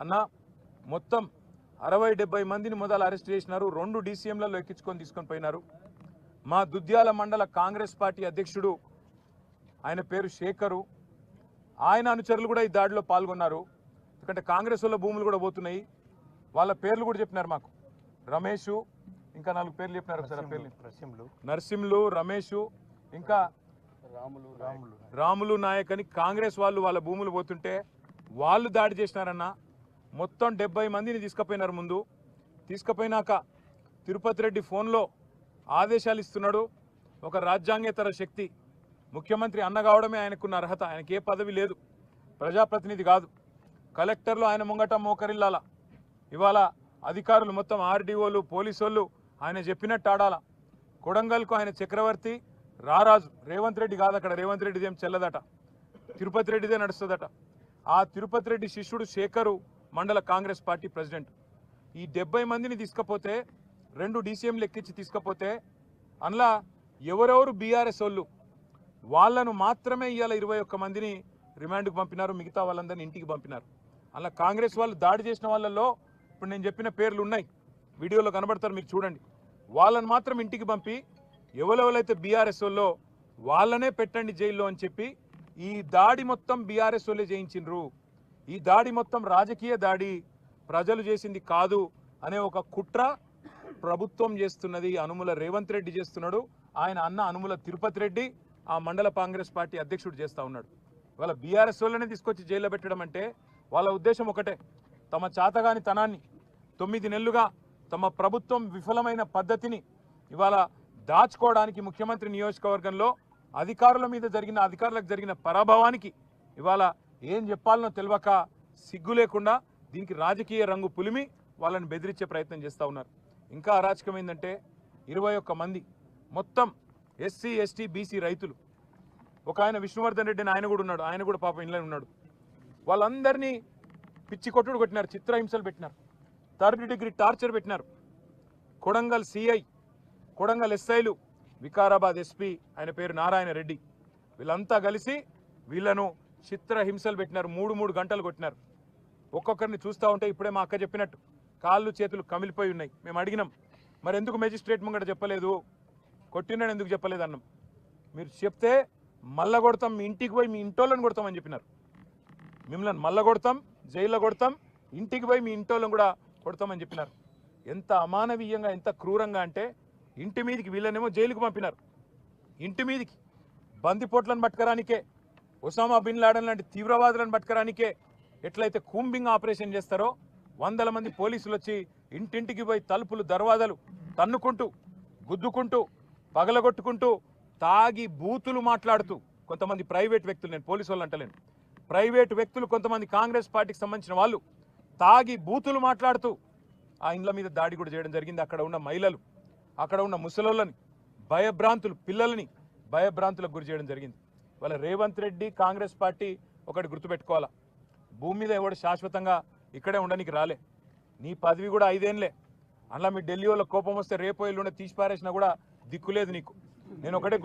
అన్న మొత్తం అరవై డెబ్బై మందిని మొదలు అరెస్ట్ చేసినారు. రెండు డీసీఎంలలో ఎక్కించుకొని తీసుకొని పోయినారు. మా దుద్యాల మండల కాంగ్రెస్ పార్టీ అధ్యక్షుడు ఆయన పేరు శేఖరు. ఆయన అనుచరులు కూడా ఈ దాడిలో పాల్గొన్నారు. ఎందుకంటే కాంగ్రెస్ వాళ్ళ భూములు కూడా పోతున్నాయి. వాళ్ళ పేర్లు కూడా చెప్పినారు మాకు. రమేషు ఇంకా నాలుగు పేర్లు చెప్పినారు ఒకసారి ఆ పేర్లు. నర్సింహులు. రమేషు ఇంకా రాములు రాములు. రాములు నాయక్ అని కాంగ్రెస్ వాళ్ళు వాళ్ళ భూములు పోతుంటే వాళ్ళు దాడి చేసినారన్న. మొత్తం డెబ్బై మందిని తీసుకుపోయినారు ముందు. తీసుకుపోయినాక తిరుపతి రెడ్డి ఫోన్లో ఆదేశాలు ఇస్తున్నాడు. ఒక రాజ్యాంగేతర శక్తి ముఖ్యమంత్రి అన్న కావడమే ఆయనకున్న అర్హత. ఆయనకి ఏ పదవి లేదు. ప్రజాప్రతినిధి కాదు. కలెక్టర్లు ఆయన ముంగట మోకరిల్లాల. ఇవాళ అధికారులు మొత్తం ఆర్డీఓలు పోలీసు ఆయన చెప్పినట్టు ఆడాల. కొడంగల్కు ఆయన చక్రవర్తి రారాజు. రేవంత్ రెడ్డి కాదు అక్కడ. రేవంత్ రెడ్డిదేం చెల్లదట. తిరుపతి రెడ్డిదే నడుస్తుందట. ఆ తిరుపతి రెడ్డి శిష్యుడు శేఖరు మండల కాంగ్రెస్ పార్టీ ప్రెసిడెంట్. ఈ డెబ్బై మందిని తీసుకపోతే రెండు డీసీఎంలు ఎక్కించి తీసుకపోతే అందులో ఎవరెవరు బీఆర్ఎస్ వాళ్ళు వాళ్ళను మాత్రమే ఇవాళ ఇరవై ఒక్క మందిని రిమాండ్కి పంపినారు మిగతా వాళ్ళందరినీ ఇంటికి పంపినారు. అలా కాంగ్రెస్ వాళ్ళు దాడి చేసిన వాళ్ళల్లో ఇప్పుడు నేను చెప్పిన పేర్లు ఉన్నాయి. వీడియోలో కనబడతారు మీరు చూడండి. వాళ్ళని మాత్రం ఇంటికి పంపి ఎవరెవరైతే బీఆర్ఎస్ వాళ్ళో వాళ్ళనే పెట్టండి జైల్లో అని చెప్పి ఈ దాడి మొత్తం బీఆర్ఎస్ వాళ్ళే చేయించిండ్రు. ఈ దాడి మొత్తం రాజకీయ దాడి. ప్రజలు చేసింది కాదు అనే ఒక కుట్ర ప్రభుత్వం చేస్తున్నది. అనుముల రేవంత్ రెడ్డి చేస్తున్నాడు. ఆయన అన్న అనుముల తిరుపతి రెడ్డి ఆ మండల కాంగ్రెస్ పార్టీ అధ్యక్షుడు చేస్తా ఉన్నాడు. వాళ్ళ బీఆర్ఎస్ వాళ్ళనే తీసుకొచ్చి జైల్లో పెట్టడం అంటే వాళ్ళ ఉద్దేశం ఒకటే. తమ చాతగాని తనాన్ని తొమ్మిది నెలలుగా తమ ప్రభుత్వం విఫలమైన పద్ధతిని ఇవాళ దాచుకోవడానికి ముఖ్యమంత్రి నియోజకవర్గంలో అధికారుల మీద జరిగిన అధికారులకు జరిగిన పరాభవానికి ఇవాళ ఏం చెప్పాలనో తెలియక సిగ్గు లేకుండా దీనికి రాజకీయ రంగు పులిమి వాళ్ళని బెదిరించే ప్రయత్నం చేస్తూ ఉన్నారు. ఇంకా అరాచకం ఏంటంటే ఇరవై ఒక్క మంది మొత్తం ఎస్సీ ఎస్టీ బీసీ రైతులు. ఒక ఆయన విష్ణువర్ధన్ రెడ్డి అని ఆయన కూడా ఉన్నాడు. ఆయన కూడా పాపం ఇంట్లో ఉన్నాడు. వాళ్ళందరినీ పిచ్చి కొట్టుడు కొట్టినారు. చిత్రహింసలు పెట్టినారు. థర్డ్ డిగ్రీ టార్చర్ పెట్టినారు. కొడంగల్ సిఐ కొడంగల్ ఎస్ఐలు వికారాబాద్ ఎస్పీ ఆయన పేరు నారాయణ రెడ్డి. వీళ్ళంతా కలిసి వీళ్ళను చిత్ర హింసలు పెట్టినారు మూడు మూడు గంటలు కొట్టినారు. ఒక్కొక్కరిని చూస్తూ ఉంటే ఇప్పుడే మా అక్క చెప్పినట్టు కాళ్ళు చేతులు కమిలిపోయి ఉన్నాయి. మేము అడిగినాం మరి ఎందుకు మెజిస్ట్రేట్ ముంగట చెప్పలేదు? కొట్టినాడు ఎందుకు చెప్పలేదు? అన్నాం. మీరు చెప్తే మళ్ళా కొడతాం మీ ఇంటికి పోయి మీ ఇంటోళ్ళని కొడతామని చెప్పినారు. మిమ్మల్ని మళ్ళా కొడతాం జైల్లో కొడతాం ఇంటికి పోయి మీ ఇంటోళ్ళని కూడా కొడతామని చెప్పినారు. ఎంత అమానవీయంగా ఎంత క్రూరంగా అంటే ఇంటి మీదికి వీళ్ళనేమో జైలుకు పంపినారు. ఇంటి మీదికి బందిపోట్లను పట్టుకరానికే ఒసామా బిన్ లాడన్ లాంటి తీవ్రవాదులను పట్టుకరానికే ఎట్లయితే కూంబింగ్ ఆపరేషన్ చేస్తారో వందల మంది పోలీసులు వచ్చి ఇంటింటికి పోయి తలుపులు దర్వాజాలు తన్నుకుంటూ గుద్దుకుంటూ పగలగొట్టుకుంటూ తాగి బూతులు మాట్లాడుతూ కొంతమంది ప్రైవేట్ వ్యక్తులు నేను పోలీసు వాళ్ళు అంటలేను. ప్రైవేట్ వ్యక్తులు కొంతమంది కాంగ్రెస్ పార్టీకి సంబంధించిన వాళ్ళు తాగి బూతులు మాట్లాడుతూ ఆ ఇండ్ల మీద దాడి కూడా చేయడం జరిగింది. అక్కడ ఉన్న మహిళలు అక్కడ ఉన్న ముసలోళ్ళని భయభ్రాంతులు పిల్లలని భయభ్రాంతులకు గురి చేయడం జరిగింది. వాళ్ళ రేవంత్ రెడ్డి కాంగ్రెస్ పార్టీ ఒకటి గుర్తుపెట్టుకోవాలా. భూమి మీద ఎవడు శాశ్వతంగా ఇక్కడే ఉండనికి రాలే. నీ పదవి కూడా ఐదేళ్ళే అలా మీ ఢిల్లీ వాళ్ళ కోపం వస్తే రేపు ఎల్లుండి తీసి పారేసినా కూడా దిక్కులేదు నీకు. నేను ఒకటే గుర్తు